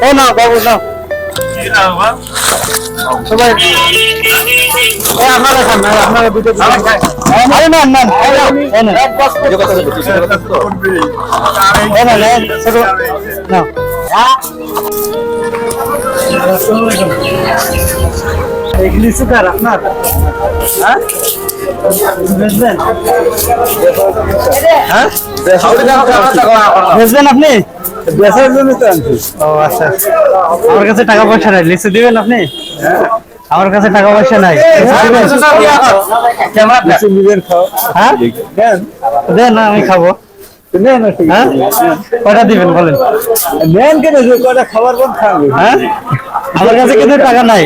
ও না বাবু না। সবাই আপনারা খান না আপনারা দুটো আরে না না না না এ না না ছোট। না এগুলি সুগার আপনার? হ্যাঁ? বেচবেন? হ্যাঁ? বেচবেন আপনি? বেচার জন্য তো আনছি। ও আচ্ছা। আমার কাছে টাকা পয়সা নাই। লিচু দিবেন আপনি? আমার কাছে টাকা পয়সা নাই। হ্যাঁ? দেন। না আমি খাব। হ্যাঁ? কটা দিবেন বলেন? নেন কেন কটা খাবার পর খাব হ্যাঁ? আমার কাছে কিন্তু টাকা নাই।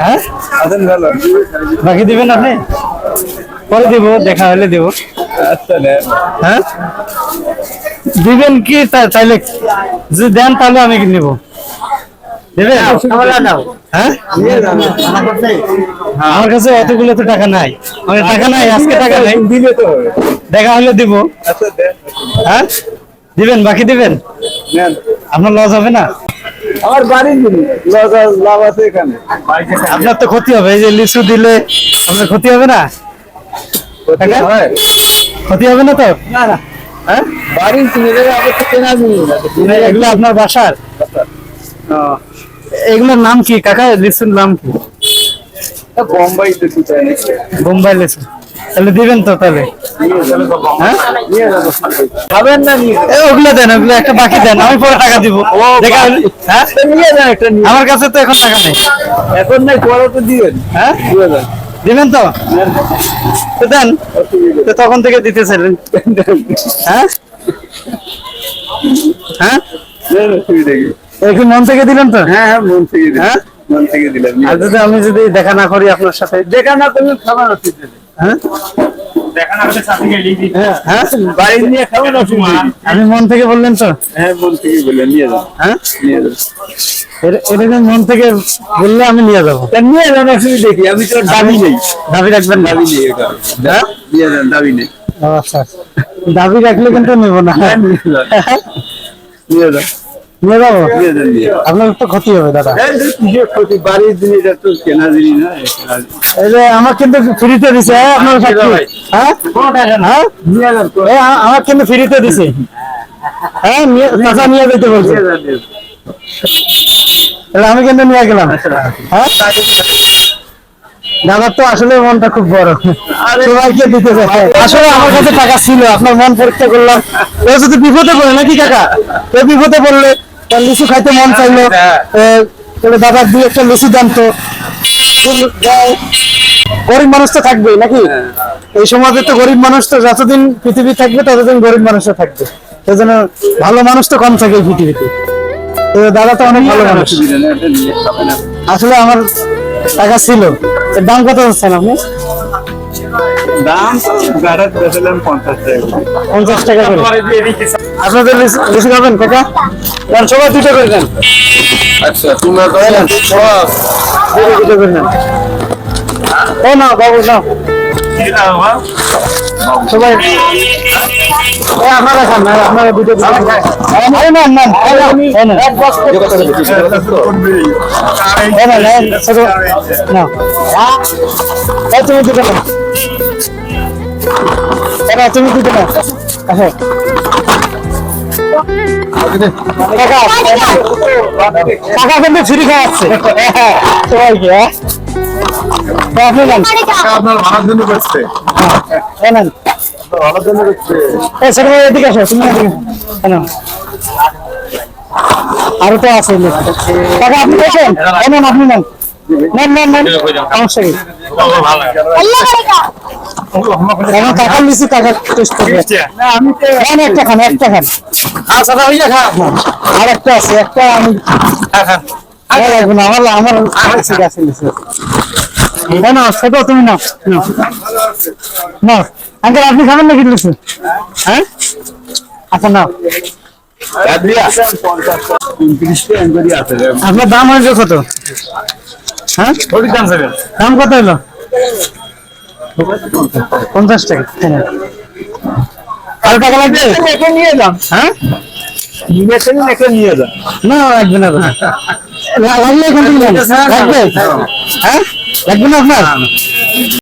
হ্যাঁ? বাকি দিবেন আপনি? পরে দিব দেখা হলে দিব। হ্যাঁ? দিবেন কি? তাইলে যদি দেন তাহলে আমি নিব। হ্যাঁ? আমার কাছে এতগুলো তো টাকা নাই। আমার টাকা নাই আজকে টাকা নাই। দিলে তো দেখা হলে দিব। হ্যাঁ? দিবেন বাকি দিবেন? আপনার লস হবে না? আমার বাড়ির লস- লাভ আছে এখানে। আপনার তো ক্ষতি হবে এই যে লিচু দিলে আপনার ক্ষতি হবে না? টাকা? ক্ষতি হবে না তো? না না। হ্যাঁ? এগুলো আপনার বাসার? এগুলোর নাম কি? কাকা লিচুর নাম কি? বোম্বাই লিচু তাহলে দিবেন তো তাহলে। হ্যাঁ। খাবেন না ওগুলো দেন ওগুলো একটা বাকি দেন আমি পরে টাকা দিব। হ্যাঁ? আমার কাছে তো এখন টাকা নেই। এখন নাই পরে তো দিবেন। হ্যাঁ? দিবেন তো? তো দেন। তো তখন থেকে দিতেছিলেন। হ্যাঁ? হ্যাঁ? একটু মন থেকে দিলেন তো? হ্যাঁ হ্যাঁ মন থেকে হ্যাঁ? মন থেকে দিলাম। আর যদি আমি যদি দেখা না করি আপনার সাথে? দেখা না করলে খাবার হ্যাঁ? হ্যাঁ। আমি মন থেকে বললেন তো? হ্যাঁ মন থেকে বললেন নিয়ে যান হ্যাঁ? নিয়ে যান এটা এটা মন থেকে বললে আমি নিয়ে যাব। নিয়ে যান অসুবিধা কি আমি তো দাবি নেই। দাবি রাখবেন দাবি নেই। হ্যাঁ? নিয়ে যান দাবি নেই। আচ্ছা আচ্ছা। দাবি রাখলে কিন্তু নেব না। হ্যাঁ, নিয়ে যান। আপনার তো ক্ষতি হবে দাদা। এই যে কিসের ক্ষতি? বাড়ির জিনিস এটা তো কেনা জিনিস না? এই যে আমার কিন্তু ফ্রিতে দিছে আপনার সাক্ষী হ্যাঁ? হ্যাঁ? আমার কিন্তু ফ্রিতে দিছে। হ্যাঁ নিয়ে নিয়ে যেতে বলছে। তাহলে আমি কিন্তু নিয়ে গেলাম। হ্যাঁ? দাদার তো আসলে মনটা খুব বড়। সবাইকে দিতে আসলে আমার কাছে টাকা ছিল আপনার মন পরীক্ষা করলাম। ও যদি বিপদে পড়ে নাকি কাকা? ও বিপদে পড়লে লিচু খাইতে মন চাইলো। এ, তাহলে দাদা দুই একটা লিচু দাম তো। গরিব মানুষ তো থাকবেই নাকি? এই সমাজে তো গরিব মানুষ তো যতদিন পৃথিবী থাকবে ততদিন গরিব মানুষও থাকবে। সেই জন্য ভালো মানুষ তো কম থাকে এই পৃথিবীতে। দাদা তো অনেক ভালো মানুষ। আসলে আমার টাকা ছিল। দাম কত হচ্ছেন আপনি? দাম পঞ্চাশ টাকা পঞ্চাশ টাকা করে। আপনাদের লিচু খাবেন কাকা? দেন সবাই দুটো করে আচ্ছা তোমরা দুটো করে ও না বাবু না। সবাই আপনারা না না তুমি দুটো না তুমি দুটো না কাকা কাকা কিন্তু ছুরি খাওয়াচ্ছে সবাইকে হ্যাঁ আপনি নেন আপনার ভাড়ার জন্য করছে। এ নেন জন্য করছে। এই ছোট এদিকে আসো তুমি এদিকে কেন আরও তো আছে। কাকা আপনি দেখেন নেন আপনি নেন। নেন নেন নেন। সমস্যা কি? কেন কাকা লিচু কাকা টেস্ট করবে। আমি তো নেন একটা খান একটা খান। খা আর একটা আছে একটা আমি আর আমার আমার ঠিক আছে না না, ছোট তুমি নাও। নাও। আঙ্কেল, আপনি খাবেন নাকি লিচু? হ্যাঁ? আচ্ছা রে। আপনার দাম হয়েছে কত? হ্যাঁ? দাম কত হলো? পঞ্চাশ টাকা। আরও লাগবে? একটা নিয়ে যান হ্যাঁ? নিয়ে যান না। লাগবে না লাগলে লাগবে? হ্যাঁ? লাগবে না আপনার